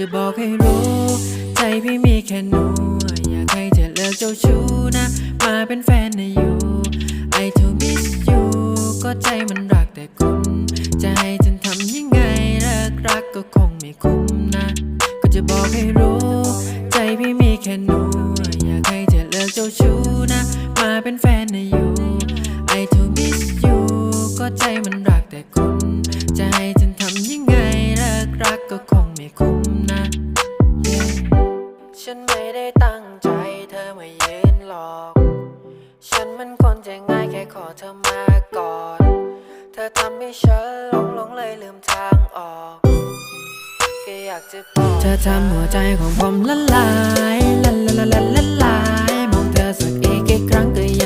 จะบอกให้รู้ ใจพี่มีแค่หนู อยากให้เธอเลิกเจ้าชู้นะ มาเป็นแฟนนะอยู่ I to miss you ก็ใจมันรักแต่คุณ จะให้ฉันทำยังไงเลิกรักก็คงไม่คุ้มนะ ก็จะบอกให้รู้ ใจพี่มีแค่หนู อยากให้เธอเลิกเจ้าชู้นะ มาเป็นแฟนนะอยู่ I to miss you ก็ใจมันรัก คุ้มนะ ฉันไม่ได้ตั้งใจเธอมายืนหลอก ฉันมันคนใจง่ายแค่ขอเธอมาก่อน เธอทำให้ฉันหลงหลงเลยลืมทางออกก็อยากจะบอกเธอทำหัวใจของผมละลายละละละละละลายมองเธอสักอีกกี่ครั้งก็ยัง